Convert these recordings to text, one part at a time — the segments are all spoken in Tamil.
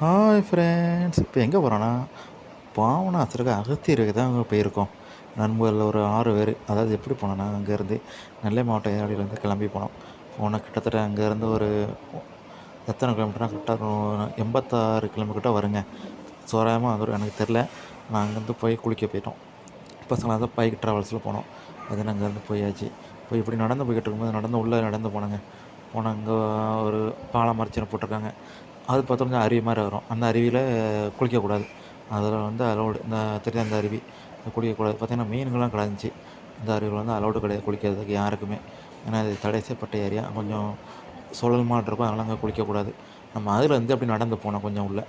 ஹாய் ஃப்ரெண்ட்ஸ் இப்போ எங்கே போகிறோன்னா பாவனாசருக்கு அகத்தியருக்கு தான் அங்கே போயிருக்கோம். நண்பர்கள் ஒரு ஆறு பேர். அதாவது எப்படி போனோன்னா அங்கேருந்து நெல்லை மாவட்டம் ஏராடியிலேருந்து கிளம்பி போனோம். போனால் கிட்டத்தட்ட அங்கேருந்து ஒரு எத்தனை கிலோமீட்டர்னா கரெக்டாக எண்பத்தாறு கிலோமீட்டர் வருங்க. தோராயமாக அது எனக்கு தெரில நான் அங்கேருந்து போய் குளிக்க போயிட்டோம். பசங்களாக தான் பைக் ட்ராவல்ஸில் போனோம். அது அங்கேருந்து போயாச்சு. போய் இப்படி நடந்து போய்கிட்டு இருக்கும்போது நடந்து உள்ளே நடந்து போனேங்க. போனால் அங்கே ஒரு பாலம் மரச்சினை போட்டிருக்காங்க. அது பார்த்தோம்னா அருவி மாதிரி வரும். அந்த அருவியில் குளிக்கக்கூடாது. அதில் வந்து அலௌடு இந்த தெரியாத அந்த அருவி குளிக்கக்கூடாது. பார்த்திங்கன்னா மீன்கள்லாம் கிடந்துச்சு இந்த அருவியில் வந்து அலௌடு கிடையாது குளிக்கிறதுக்கு யாருக்குமே. ஏன்னா அது தடை செய்யப்பட்ட ஏரியா கொஞ்சம் சுழல் மாட்டு இருக்கும் அதனால் அங்கே குளிக்கக்கூடாது. நம்ம அதில் இருந்து அப்படி நடந்து போனோம் கொஞ்சம் உள்ளே.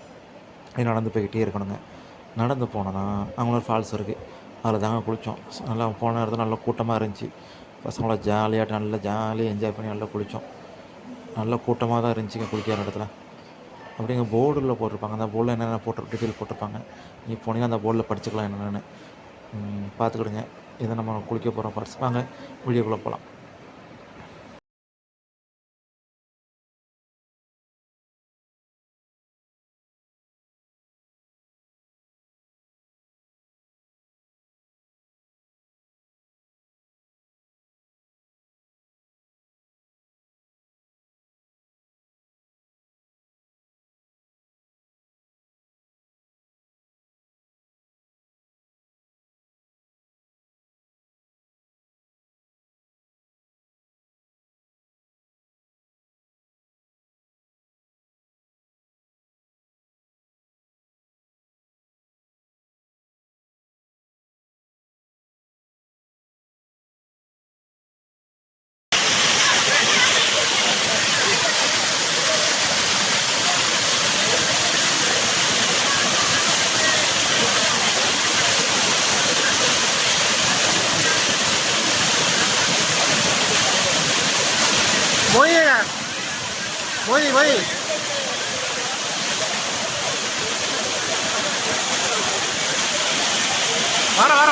அப்படி நடந்து போய்கிட்டே இருக்கணுங்க. நடந்து போனோன்னா அங்கே ஒரு ஃபால்ஸ் இருக்குது அதில் தாங்க குளித்தோம் நல்லா போன இடத்துல நல்லா கூட்டமாக இருந்துச்சு. பசங்களோட ஜாலியாக நல்லா ஜாலியாக என்ஜாய் பண்ணி நல்லா குளித்தோம் நல்லா கூட்டமாக தான் இருந்துச்சுங்க குளிக்கிற இடத்துல. அப்படிங்க போர்டில் போட்டிருப்பாங்க. அந்த போர்டில் என்னென்ன போட்டு டீட்டெயில் போட்டிருப்பாங்க. நீ போனீங்கன்னா அந்த போர்டில் படிச்சுக்கலாம் என்னென்னு. பார்த்துக்கிடுங்க. இதை நம்ம குளிக்க போகிறோம் பார்ட்ஸ் வாங்க வீடியோக்குள்ளே போகலாம் વહી વહી હારો હારો